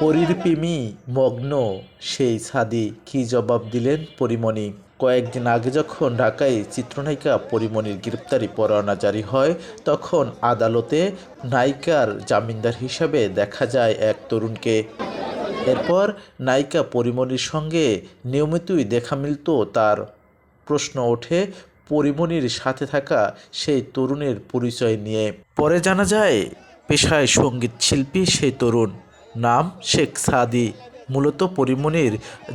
পরীর মগ্ন সেই সাদি কী জবাব দিলেন পরিমণি? কয়েকদিন আগে যখন ঢাকায় চিত্রনায়িকা পরিমণির গ্রেপ্তারি পরোয়ানা জারি হয়, তখন আদালতে নায়িকার জামিনদার হিসাবে দেখা যায় এক তরুণকে। এরপর নায়িকা পরিমণির সঙ্গে নিয়মিতই দেখা মিলত তার। প্রশ্ন ওঠে পরিমণির সাথে থাকা সেই তরুণের পরিচয় নিয়ে। পরে জানা যায়, পেশায় সংগীত শিল্পী সেই তরুণ। নাম শেখ সাদি। মূলত পরিমণির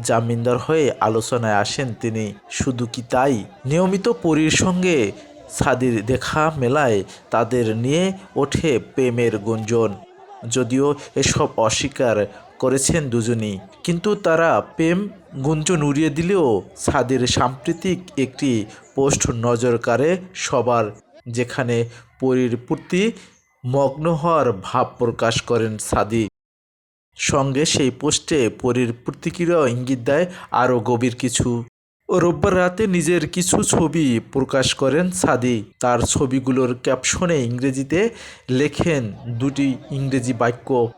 জামিনদার হয়ে আলোচনায় আসেন তিনি। শুধু কি তাই? নিয়মিত পরীর সঙ্গে সাদির দেখা মেলায় তাদের নিয়ে ওঠে প্রেমের গুঞ্জন। যদিও এসব অস্বীকার করেছেন দুজনই, কিন্তু তারা প্রেম গুঞ্জন উড়িয়ে দিলেও সাদির সাম্প্রতিক একটি পোস্ট নজর কাড়ে সবার, যেখানে পরীর প্রতি মগ্ন হওয়ার ভাব প্রকাশ করেন সাদি। সঙ্গে সেই পোস্টে পরীর প্রতিক্রিয়া ইঙ্গিত দেয় আরও গভীর কিছু। রোববার রাতে নিজের কিছু ছবি প্রকাশ করেন সাদি তার ছবিগুলোর ক্যাপশনে ইংরেজিতে লেখেন দুটি ইংরেজি বাক্য,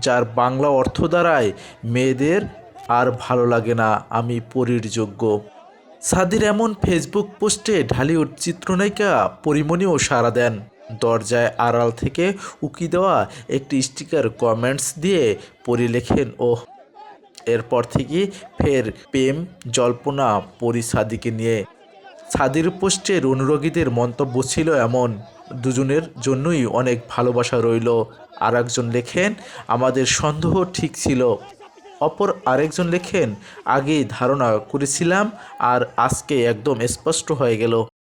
যার বাংলা অর্থ দ্বারায় মেয়েদের আর ভালো লাগে না, আমি পরীর যোগ্য। সাদির এমন ফেসবুক পোস্টে ঢালিউড চিত্রনায়িকা পরিমণিও সাড়া দেন। দরজায় আড়াল থেকে উকি দেওয়া একটি স্টিকার কমেন্টস দিয়ে পরি লেখেন ও এরপর থেকে ফের প্রেম, জল্পনা, পরি সাদিকে নিয়ে। সাদির পোস্টের অনুরাগীদের মন্তব্য ছিল এমন, দুজনের জন্যই অনেক ভালোবাসা রইল। আর একজন লেখেন, আমাদের সন্দেহ ঠিক ছিল। অপর আরেকজন লেখেন, আগেই ধারণা করেছিলাম আর আজকে একদম স্পষ্ট হয়ে গেল।